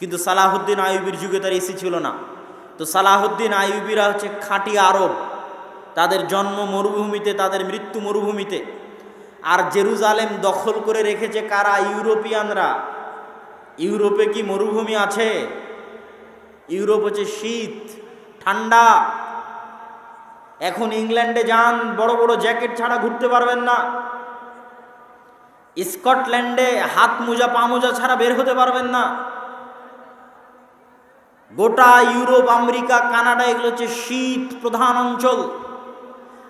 কিন্তু সালাহুদ্দিন আইবির যুগে তার এসি ছিল না। তো সালাহুদ্দিন আইবিরা হচ্ছে খাঁটি আরব। তাদের জন্ম মরুভূমিতে, তাদের মৃত্যু মরুভূমিতে। আর জেরুজালেম দখল করে রেখেছে কারা? ইউরোপিয়ানরা। ইউরোপে কি মরুভূমি আছে? ইউরোপ হচ্ছে শীত, ঠান্ডা। এখন ইংল্যান্ডে যান, বড় বড় জ্যাকেট ছাড়া ঘুরতে পারবেন না। স্কটল্যান্ডে হাত মোজা, পা মোজা ছাড়া বের হতে পারবেন না। গোটা ইউরোপ, আমেরিকা, কানাডা, এগুলো হচ্ছে শীত প্রধান অঞ্চল।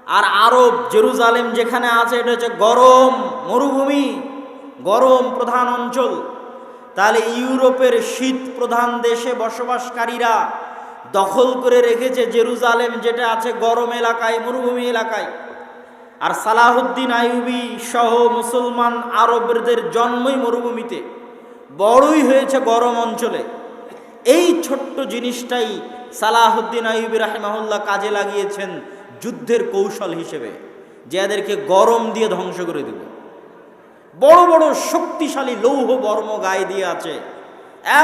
আর আরব, জেরুজালেম যেখানে আছে, এটা হচ্ছে গরম মরুভূমি, গরম প্রধান অঞ্চল। তাহলে ইউরোপের শীত প্রধান দেশে বসবাসকারীরা দখল করে রেখেছে জেরুজালেম, যেটা আছে গরম এলাকায়, মরুভূমি এলাকায়। আর সালাহুদ্দিন আইয়ুবি সহ মুসলমান আরবদের জন্মই মরুভূমিতে। বড়ই হয়েছে গরম অঞ্চলে। এই ছোট্ট জিনিসটাই সালাহুদ্দিন আইয়ুবি রাহেমাহুল্লাহ কাজে লাগিয়েছেন যুদ্ধের কৌশল হিসেবে, যে এদেরকে গরম দিয়ে ধ্বংস করে দেবে। বড় বড় শক্তিশালী লৌহ বর্ম গায়ে দিয়ে আছে।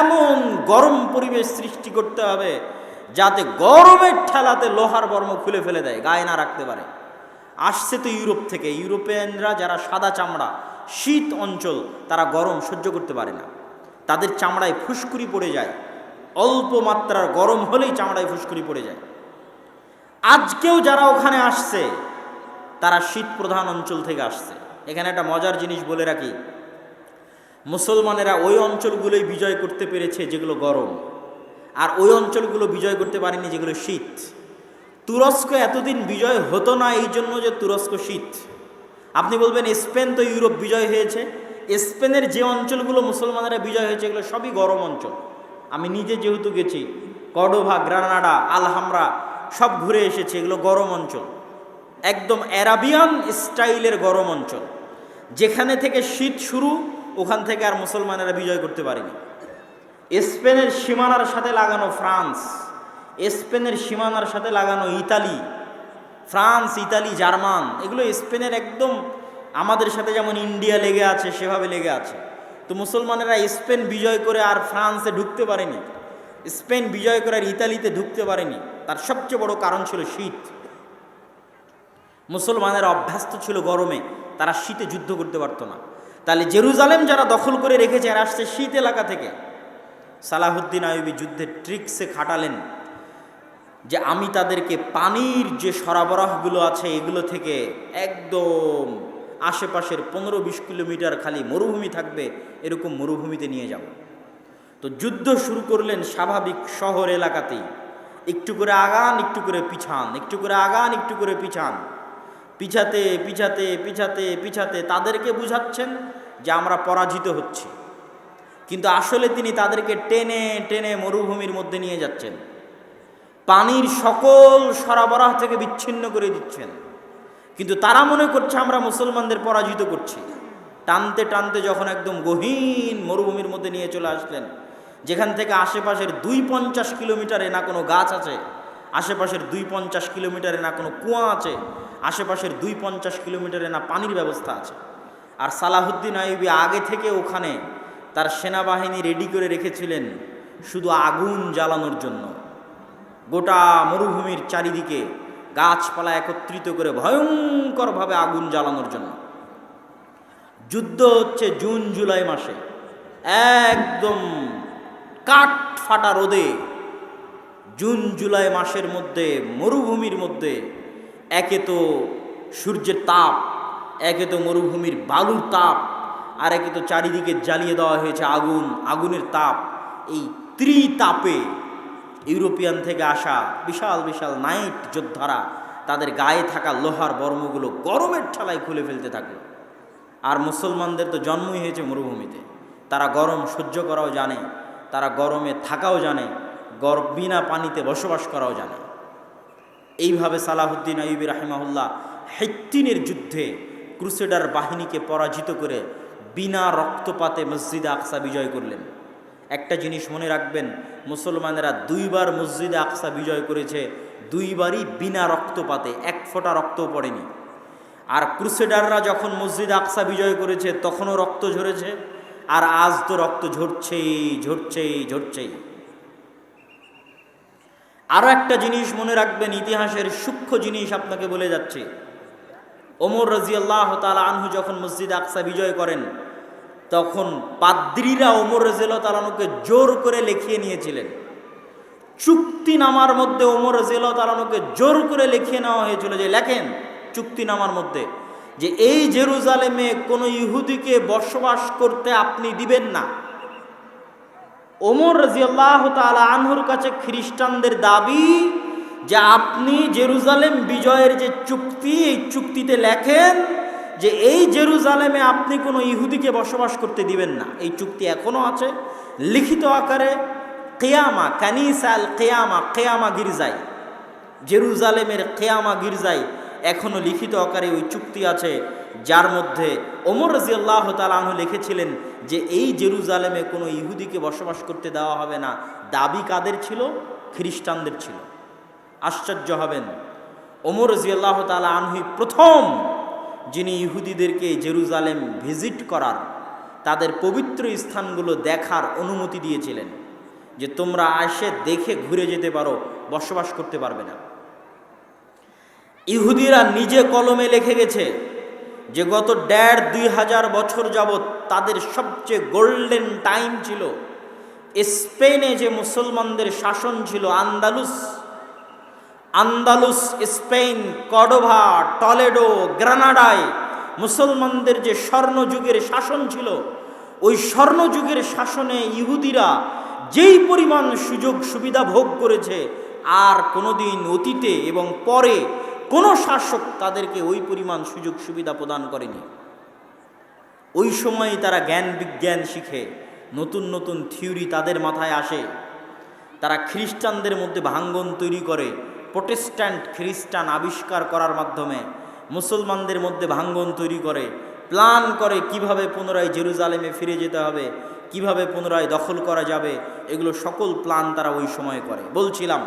এমন গরম পরিবেশ সৃষ্টি করতে হবে যাতে গরমের ঠেলাতে লোহার বর্ম খুলে ফেলে দেয়, গায়ে না রাখতে পারে। আসছে তো ইউরোপ থেকে। ইউরোপিয়ানরা যারা সাদা চামড়া, শীত অঞ্চল, তারা গরম সহ্য করতে পারে না। তাদের চামড়ায় ফুসকুরি পড়ে যায়। অল্প মাত্রার গরম হলেই চামড়ায় ফুসকুরি পড়ে যায়। আজকেও যারা ওখানে আসছে, তারা শীত প্রধান অঞ্চল থেকে আসছে। এখানে একটা মজার জিনিস বলে রাখি। মুসলমানেরা ওই অঞ্চলগুলোই বিজয় করতে পেরেছে যেগুলো গরম। আর ওই অঞ্চলগুলো বিজয় করতে পারেনি যেগুলো শীত। তুরস্ক এতদিন বিজয় হতো না এই জন্য যে তুরস্ক শীত। আপনি বলবেন, স্পেন তো ইউরোপ বিজয় হয়েছে। স্পেনের যে অঞ্চলগুলো মুসলমানেরা বিজয় হয়েছে, এগুলো সবই গরম অঞ্চল। আমি নিজে যেহেতু গেছি, কডোভা, গ্রানাডা, আলহামরা, সব ঘুরে এসেছে, এগুলো গরম অঞ্চল। একদম অ্যারাবিয়ান স্টাইলের গরম অঞ্চল। যেখানে থেকে শীত শুরু, ওখান থেকে আর মুসলমানেরা বিজয় করতে পারেনি। স্পেনের সীমানার সাথে লাগানো ফ্রান্স, স্পেনের সীমানার সাথে লাগানো ইতালি, ফ্রান্স, ইতালি, জার্মান, এগুলো স্পেনের একদম আমাদের সাথে যেমন ইন্ডিয়া লেগে আছে, সেভাবে লেগে আছে। তো মুসলমানেরা স্পেন বিজয় করে আর ফ্রান্সে ঢুকতে পারেনি। স্পেন বিজয় করে আর ইতালিতে ঢুকতে পারেনি। তার সবচেয়ে বড় কারণ ছিল শীত। মুসলমানের অভ্যস্ত ছিল গরমে, তারা শীতে যুদ্ধ করতে পারতো না। তাহলে জেরুজালেম যারা দখল করে রেখেছে, এরা আসছে শীত এলাকা থেকে। সালাহুদ্দিন আয়ুবি যুদ্ধের ট্রিক্সে খাটালেন যে আমি তাদেরকে পানির যে সরবরাহগুলো আছে, এগুলো থেকে একদম আশেপাশের পনেরো বিশ কিলোমিটার খালি মরুভূমি থাকবে, এরকম মরুভূমিতে নিয়ে যাব। তো যুদ্ধ শুরু করলেন স্বাভাবিক শহর এলাকাতেই। একটু করে আগান, একটু করে পিছান, একটু করে আগান, একটু করে পিছান। পিছাতে পিছাতে পিছাতে পিছাতে তাদেরকে বুঝাচ্ছেন যে আমরা পরাজিত হচ্ছি। কিন্তু আসলে তিনি তাদেরকে টেনে টেনে মরুভূমির মধ্যে নিয়ে যাচ্ছেন। পানির সকল সরবরাহ থেকে বিচ্ছিন্ন করে দিচ্ছেন। কিন্তু তারা মনে করছে আমরা মুসলমানদের পরাজিত করছি। টানতে টানতে যখন একদম গহীন মরুভূমির মধ্যে নিয়ে চলে আসলেন, যেখান থেকে আশেপাশের দুই পঞ্চাশ কিলোমিটারে না কোনো গাছ আছে, আশেপাশের দুই পঞ্চাশ কিলোমিটারে না কোনো কুয়া আছে, আশেপাশের দুই পঞ্চাশ কিলোমিটারে না পানির ব্যবস্থা আছে। আর সালাহুদ্দিন আইবি আগে থেকে ওখানে তার সেনাবাহিনী রেডি করে রেখেছিলেন শুধু আগুন জ্বালানোর জন্য। গোটা মরুভূমির চারিদিকে গাছপালা একত্রিত করে ভয়ঙ্করভাবে আগুন জ্বালানোর জন্য। যুদ্ধ হচ্ছে জুন, জুলাই মাসে। একদম কাঠ ফাটা রোদে, জুন, জুলাই মাসের মধ্যে, মরুভূমির মধ্যে, একে তো সূর্যের তাপ, একে তো মরুভূমির বালুর তাপ, আর একে তো চারিদিকে জ্বালিয়ে দেওয়া হয়েছে আগুন, আগুনের তাপ। এই ত্রিতাপে ইউরোপিয়ান থেকে আসা বিশাল বিশাল নাইট যোদ্ধারা তাদের গায়ে থাকা লোহার বর্মগুলো গরমের ঠেলায় খুলে ফেলতে থাকল আর মুসলমানদের তো জন্মই হয়েছে মরুভূমিতে। তারা গরম সহ্য করাও জানে, তারা গরমে থাকাও জানে, গর, বিনা পানিতে বসবাস করাও জানে। এইভাবে সালাহুদ্দিন আইবি রাহিমাহুল্লাহ হেট্টিনের যুদ্ধে ক্রুসেডার বাহিনীকে পরাজিত করে বিনা রক্তপাতে মসজিদে আকসা বিজয় করলেন। একটা জিনিস মনে রাখবেন, মুসলমানেরা দুইবার মসজিদে আকসা বিজয় করেছে, দুইবারই বিনা রক্তপাতে, এক ফোঁটা রক্তও পড়েনি। আর ক্রুসেডাররা যখন মসজিদ আকসা বিজয় করেছে, তখনও রক্ত ঝরেছে, আর আজ তো রক্ত ঝরছেই ঝরছেই ঝরছেই। আরও একটা জিনিস মনে রাখবেন, ইতিহাসের সূক্ষ্ম জিনিস আপনাকে বলে যাচ্ছে। ওমর রাজিয়াল্লাহ তালা আনহু যখন মসজিদ আকসা বিজয় করেন তখন পাদ্রীরা ওমর রাজিয়াল্লাহ তালানুকে জোর করে লিখিয়ে নিয়েছিলেন। চুক্তিনামার মধ্যে ওমর রাজিয়াল্লাহ তালানুকে জোর করে লিখিয়ে নেওয়া হয়েছিল যে, লেখেন চুক্তিনামার মধ্যে যে এই জেরুজালেমে কোনো ইহুদিকে বসবাস করতে আপনি দিবেন না। ওমর রাজিয়াল্লাহ তালা আনহুর কাছে খ্রিস্টানদের দাবি যে, আপনি জেরুজালেম বিজয়ের যে চুক্তি, এই চুক্তিতে লেখেন যে এই জেরুজালেমে আপনি কোনো ইহুদিকে বসবাস করতে দিবেন না। এই চুক্তি এখনও আছে। লিখিত আকারে কেয়ামা কানিসাল কেয়ামা কেয়ামা গির্জাই জেরুজালেমের কেয়ামা গির্জাই এখনও লিখিত আকারে ওই চুক্তি আছে, যার মধ্যে ওমর রাজিয়াল্লাহ তালাহ লিখেছিলেন যে এই জেরুজালেমে কোনো ইহুদিকে বসবাস করতে দেওয়া হবে না। দাবি কাদের ছিল? খ্রিস্টানদের ছিল। আশ্চর্য হবেন। ওমর রাজিয়াল্লাহ তালা আনহি প্রথম যিনি ইহুদিদেরকে জেরুজালেম ভিজিট করার, তাদের পবিত্র স্থানগুলো দেখার অনুমতি দিয়েছিলেন যে তোমরা আসে দেখে ঘুরে যেতে পারো, বসবাস করতে পারবে না। ইহুদিরা নিজে কলমে লিখে গেছে যে গত দেড় দুই হাজার বছর যাবৎ তাদের সবচেয়ে গোল্ডেন টাইম ছিল স্পেনে যে মুসলমানদের শাসন ছিল Andalus. Andalus, Spain, Cordoba, Toledo, গ্রানাডায় মুসলমানদের যে স্বর্ণযুগের শাসন ছিল, ওই স্বর্ণযুগের শাসনে ইহুদিরা যেই পরিমাণ সুযোগ সুবিধা ভোগ করেছে, আর কোনোদিন অতীতে এবং পরে কোনো শাসক তাদেরকে ওই পরিমাণ সুযোগ সুবিধা প্রদান করেনি। ওই সময় তারা জ্ঞান বিজ্ঞান শিখে, নতুন নতুন থিওরি তাদের মাথায় আসে। তারা খ্রিস্টানদের মধ্যে ভাঙ্গন তৈরি করে প্রোটেস্ট্যান্ট খ্রিস্টান আবিষ্কার করার মাধ্যমে মুসলমানদের মধ্যে ভাঙ্গন তৈরি করে, প্ল্যান করে কীভাবে পুনরায় জেরুজালেমে ফিরে যেতে হবে, কীভাবে পুনরায় দখল করা যাবে, এগুলো সকল প্ল্যান তারা ওই সময় করে। বলছিলাম,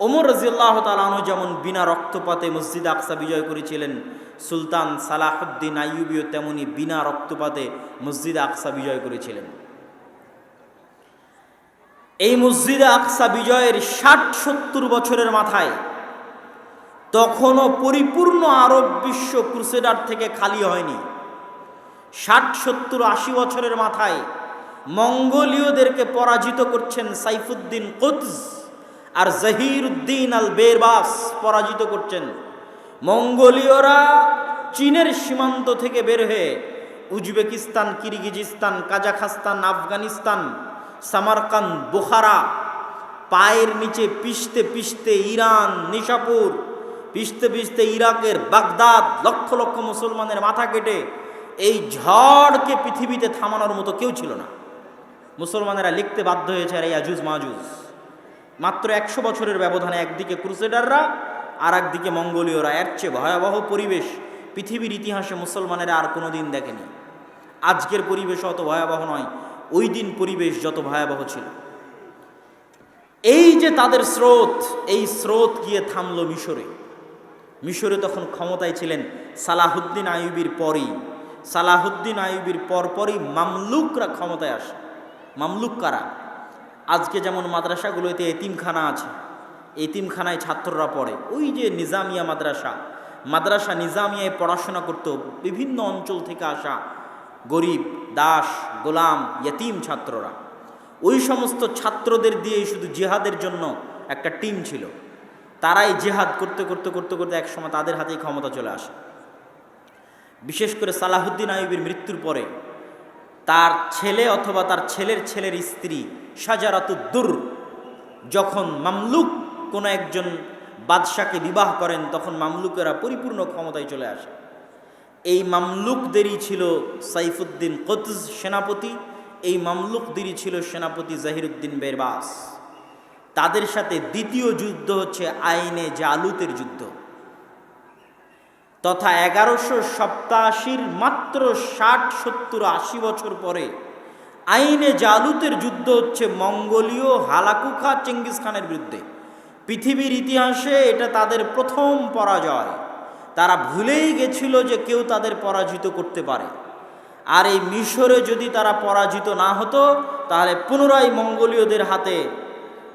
ওমর রাজিউল্লাহ তালানো যেমন বিনা রক্তপাতে মসজিদ আকসা বিজয় করেছিলেন, সুলতান সালাহুদ্দিন আইয়ুবিও তেমনি বিনা রক্তপাতে মসজিদ আকসা বিজয় করেছিলেন। এই মসজিদে আকসা বিজয়ের ষাট সত্তর বছরের মাথায় তখনও পরিপূর্ণ আরব বিশ্ব ক্রুসেডার থেকে খালি হয়নি। ষাট সত্তর আশি বছরের মাথায় মঙ্গোলীয়দেরকে পরাজিত করছেন সাইফুদ্দিন কোতজ আর জহির উদ্দিন আল বেরবাস পরাজিত করছেন। মঙ্গোলীয়রা চীনের সীমান্ত থেকে বের হয়ে Uzbekistan, Kyrgyzstan, Kazakhstan, Afghanistan Samarkand Bukhara, পায়ের নিচে পিষতে পিষতে ইরান, নিশাপুর, পিষতে পিষতে ইরাকের বাগদাদ, লক্ষ লক্ষ মুসলমানের মাথা কেটে এই ঝড়কে পৃথিবীতে থামানোর মতো কেউ ছিল না। মুসলমানেরা লিখতে বাধ্য হয়েছে, আর এই আজুজ মাজুজ। মাত্র একশো বছরের ব্যবধানে একদিকে ক্রুসেডাররা আর একদিকে মঙ্গোলীয়রা। এর চেয়ে ভয়াবহ পরিবেশ পৃথিবীর ইতিহাসে মুসলমানেরা আর কোনো দিন দেখেনি। আজকের পরিবেশ অত ভয়াবহ নয়। ওই দিন পরিবেশ যত ভয়াবহ ছিল। এই যে তাদের স্রোত, এই স্রোত গিয়ে থামল মিশরে। মিশরে তখন ক্ষমতায় ছিলেন সালাহুদ্দিন আইবির পরেই। সালাহুদ্দিন আইবির পরপরই মামলুকরা ক্ষমতায় আসে। মামলুক কারা? আজকে যেমন মাদ্রাসাগুলোতে এতিমখানা আছে, এতিমখানায় ছাত্ররা পড়ে। ওই যে নিজামিয়া মাদ্রাসা মাদ্রাসা নিজামিয়ায় পড়াশোনা করত, বিভিন্ন অঞ্চল থেকে আসা গরিব, দাস, গোলাম, ইয়তিম ছাত্ররা। ওই সমস্ত ছাত্রদের দিয়ে শুধু জিহাদের জন্য একটা টিম ছিল। তারাই জেহাদ করতে করতে করতে করতে একসময় তাদের হাতেই ক্ষমতা চলে আসে। বিশেষ করে সালাহুদ্দিন আইবির মৃত্যুর পরে তার ছেলে অথবা তার ছেলের ছেলের স্ত্রী সাজারাতুদ্দুর যখন মামলুক কোনো একজন বাদশাকে বিবাহ করেন, তখন মামলুকেরা পরিপূর্ণ ক্ষমতায় চলে আসে। এই মামলুকদেরই ছিল সাইফুদ্দিন কতজ সেনাপতি, এই মামলুকদেরই ছিল সেনাপতি জাহিরুদ্দিন বেরবাস। তাদের সাথে দ্বিতীয় যুদ্ধ হচ্ছে আইনে জালুতের যুদ্ধ। তথা এগারোশো সপ্তাশির মাত্র ষাট, সত্তর, আশি বছর পরে আইনে জালুতের যুদ্ধ হচ্ছে মঙ্গোলীয় হালাকুখা চেঙ্গিস খানের বিরুদ্ধে। পৃথিবীর ইতিহাসে এটা তাদের প্রথম পরাজয়। তারা ভুলেই গেছিল যে কেউ তাদের পরাজিত করতে পারে। আর এই মিশরে যদি তারা পরাজিত না হতো, তাহলে পুনরায় মঙ্গোলীয়দের হাতে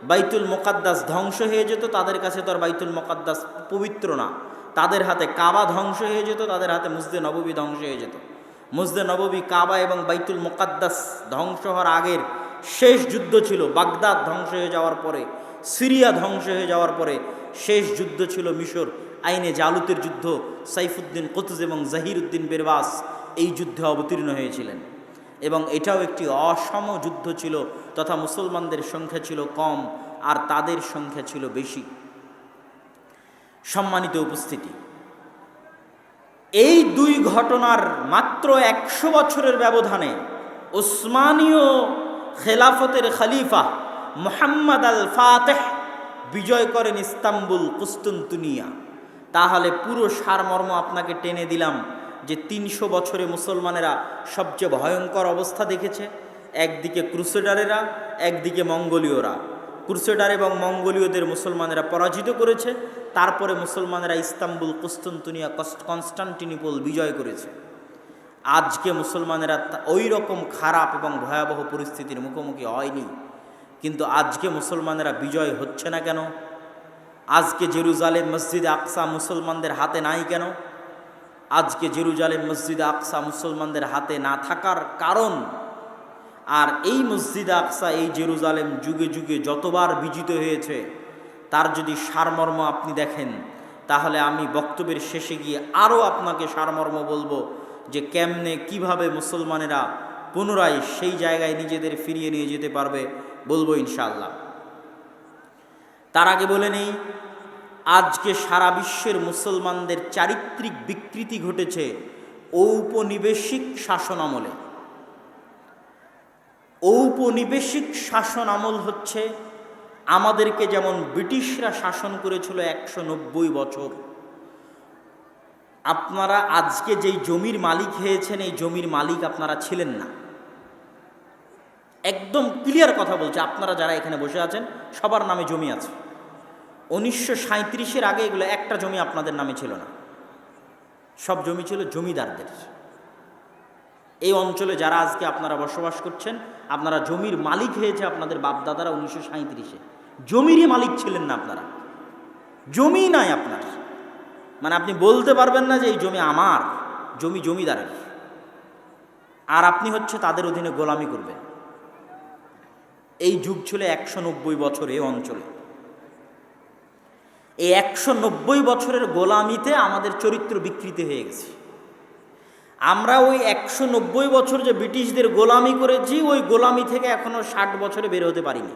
বাইতুল মোকাদ্দাস ধ্বংস হয়ে যেত। তাদের কাছে তো আর বাইতুল মোকাদ্দাস পবিত্র না। তাদের হাতে কাবা ধ্বংস হয়ে যেত, তাদের হাতে মুসদে নববী ধ্বংস হয়ে যেত। মুসদে নববী, কাবা এবং বাইতুল মোকাদ্দাস ধ্বংস হওয়ার আগের শেষ যুদ্ধ ছিল। বাগদাদ ধ্বংস হয়ে যাওয়ার পরে, সিরিয়া ধ্বংস হয়ে যাওয়ার পরে শেষ যুদ্ধ ছিল মিশর। আইনে জালুতের যুদ্ধ, সাইফুদ্দিন কুতুজ এবং জাহিরুদ্দিন বেরবাস এই যুদ্ধে অবতীর্ণ হয়েছিলেন। এবং এটাও একটি অসম যুদ্ধ ছিল, তথা মুসলমানদের সংখ্যা ছিল কম আর তাদের সংখ্যা ছিল বেশি। সম্মানিত উপস্থিতি, এই দুই ঘটনার মাত্র একশো বছরের ব্যবধানে ওসমানীয় খেলাফতের খালিফা মোহাম্মদ আল ফাতেহ বিজয় করেন ইস্তাম্বুল কুস্তুনতুনিয়া। তাহলে পুরো সারমর্ম আপনাকে টেনে দিলাম যে তিনশো বছরে মুসলমানেরা সবচেয়ে ভয়ঙ্কর অবস্থা দেখেছে। একদিকে ক্রুসেডারেরা, একদিকে মঙ্গোলীয়রা। ক্রুসেডার এবং মঙ্গোলীয়দের মুসলমানেরা পরাজিত করেছে। তারপরে মুসলমানেরা ইস্তাম্বুল, কুস্তুনতুনিয়া কনস্টান্টিনিপল বিজয় করেছে। আজকে মুসলমানেরা ওই রকম খারাপ এবং ভয়াবহ পরিস্থিতির মুখোমুখি হয়নি। কিন্তু আজকে মুসলমানেরা বিজয় হচ্ছে না কেন? আজকে জেরুজালেম মসজিদ আকসা মুসলমানদের হাতে নাই কেন? আজকে জেরুজালেম মসজিদ আকসা মুসলমানদের হাতে না থাকার কারণ? আর এই মসজিদ আকসা এই জেরুজালেম যুগে যুগে যতবার বিজিত হয়েছে, তার যদি সারমর্ম আপনি দেখেন, তাহলে আমি বক্তব্যের শেষে গিয়ে আরও আপনাকে সারমর্ম বলব যে কেমনে, কীভাবে মুসলমানেরা পুনরায় সেই জায়গায় নিজেদের ফিরিয়ে নিয়ে যেতে পারবে, বলব ইনশাআল্লাহ। তার আগে বলে নেই, আজকে সারা বিশ্বের মুসলমানদের চারিত্রিক বিকৃতি ঘটেছে ঔপনিবেশিক শাসন আমলে ঔপনিবেশিক শাসন আমল হচ্ছে আমাদেরকে যেমন ব্রিটিশরা শাসন করেছিল একশো নব্বই বছর। আপনারা আজকে যেই জমির মালিক হয়েছেন, এই জমির মালিক আপনারা ছিলেন না। একদম ক্লিয়ার কথা বলছে। আপনারা যারা এখানে বসে আছেন, সবার নামে জমি আছে। উনিশশো সাঁত্রিশের আগে এগুলো একটা জমি আপনাদের নামে ছিল না। সব জমি ছিল জমিদারদের। এই অঞ্চলে যারা আজকে আপনারা বসবাস করছেন, আপনারা জমির মালিক হয়েছে আপনাদের বাপদাদারা উনিশশো সাঁত্রিশে জমিরই মালিক ছিলেন না আপনারা। জমি নাই আপনার। মানে আপনি বলতে পারবেন না যে এই জমি আমার, জমি জমিদারের। আর আপনি হচ্ছে তাদের অধীনে গোলামি করবেন। এই যুগ ছিল একশো নব্বই বছর এই অঞ্চলে। এই একশো নব্বই বছরের গোলামিতে আমাদের চরিত্র বিকৃতি হয়ে গেছে। আমরা ওই একশো নব্বই বছর যে ব্রিটিশদের গোলামি করেছি, ওই গোলামি থেকে এখনও ষাট বছরে বের হতে পারিনি।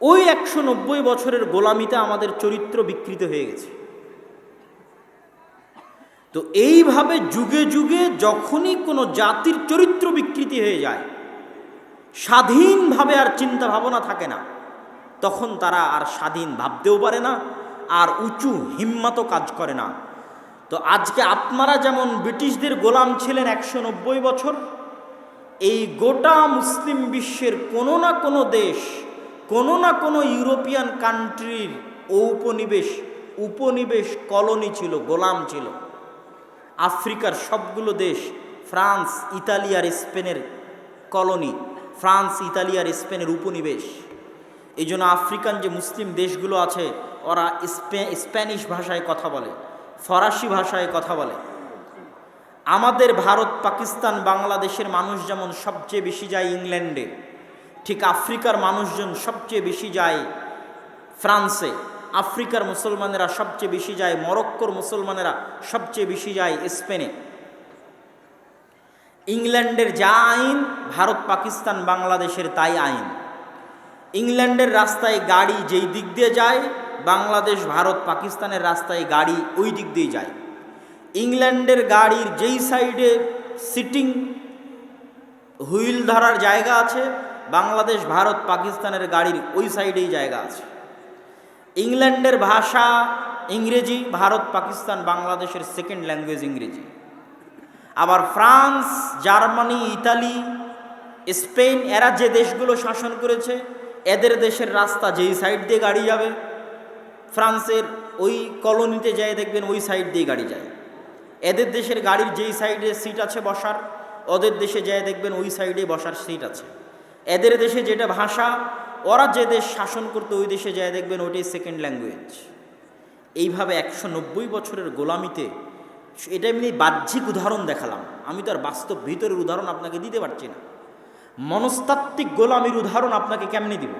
ওই একশো নব্বই বছরের গোলামিতে আমাদের চরিত্র বিকৃত হয়ে গেছে। তো এইভাবে যুগে যুগে যখনই কোনো জাতির চরিত্র বিকৃতি হয়ে যায় স্বাধীনভাবে আর চিন্তা ভাবনা থাকে না। তখন তারা আর স্বাধীন ভাবতেও পারে না, আর উঁচু হিম্মতও কাজ করে না। তো আজকে আপনারা যেমন ব্রিটিশদের গোলাম ছিলেন একশো নব্বই বছর, এই গোটা মুসলিম বিশ্বের কোনো না কোনো দেশ, কোনো না কোনো ইউরোপিয়ান কান্ট্রির ঔপনিবেশ, উপনিবেশ কলোনি ছিল, গোলাম ছিল। আফ্রিকার সবগুলো দেশ, ফ্রান্স, ইতালি আর স্পেনের কলোনি ফ্রান্স, ইতালি আর স্পেনের উপনিবেশ। এই জন্য আফ্রিকান যে মুসলিম দেশগুলো আছে, ওরা স্প্যানিশ ভাষায় কথা বলে, ফরাসি ভাষায় কথা বলে। আমাদের ভারত, পাকিস্তান, বাংলাদেশের মানুষ যেমন সবচেয়ে বেশি যায় ইংল্যান্ডে, ঠিক আফ্রিকার মানুষজন সবচেয়ে বেশি যায় ফ্রান্সে। আফ্রিকার মুসলমানেরা সবচেয়ে বেশি যায়, মরক্কোর মুসলমানেরা সবচেয়ে বেশি যায় স্পেনে। ইংল্যান্ডের যা আইন, ভারত, পাকিস্তান, বাংলাদেশের তাই আইন। ইংল্যান্ডের রাস্তায় গাড়ি যেই দিক দিয়ে যায়, বাংলাদেশ, ভারত, পাকিস্তানের রাস্তায় গাড়ি ওই দিক দিয়ে যায়। ইংল্যান্ডের গাড়ির যেই সাইডে সিটিং, হুইল ধরার জায়গা আছে, বাংলাদেশ, ভারত, পাকিস্তানের গাড়ির ওই সাইডেই জায়গা আছে। ইংল্যান্ডের ভাষা ইংরেজি, ভারত, পাকিস্তান, বাংলাদেশের সেকেন্ড ল্যাঙ্গুয়েজ ইংরেজি। আবার ফ্রান্স, জার্মানি, ইতালি, স্পেন, এরা যে দেশগুলো শাসন করেছে, এদের দেশের রাস্তা যেই সাইড দিয়ে গাড়ি যাবে, ফ্রান্সের ওই কলোনিতে যায় দেখবেন ওই সাইড দিয়ে গাড়ি যায়। এদের দেশের গাড়ির যেই সাইডে সিট আছে বসার, ওদের দেশে যায় দেখবেন ওই সাইডে বসার সিট আছে। এদের দেশে যেটা ভাষা, ওরা যে দেশ শাসন করতো ওই দেশে যায় দেখবেন ওইটাই সেকেন্ড ল্যাঙ্গুয়েজ এইভাবে একশো নব্বই বছরের গোলামিতে এটা এমনি বাহ্যিক উদাহরণ দেখালাম। আমি তো আর বাস্তব ভিতরের উদাহরণ আপনাকে দিতে পারছি না। মনস্তাত্ত্বিক গোলামির উদাহরণ আপনাকে কেমনে দিব?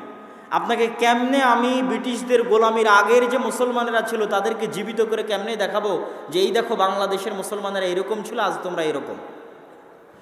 আপনাকে কেমনে আমি ব্রিটিশদের গোলামির আগের যে মুসলমানেরা ছিল, তাদেরকে জীবিত করে কেমনে দেখাবো যে, এই দেখো, বাংলাদেশের মুসলমানেরা এরকম ছিল, আজ তোমরা এরকম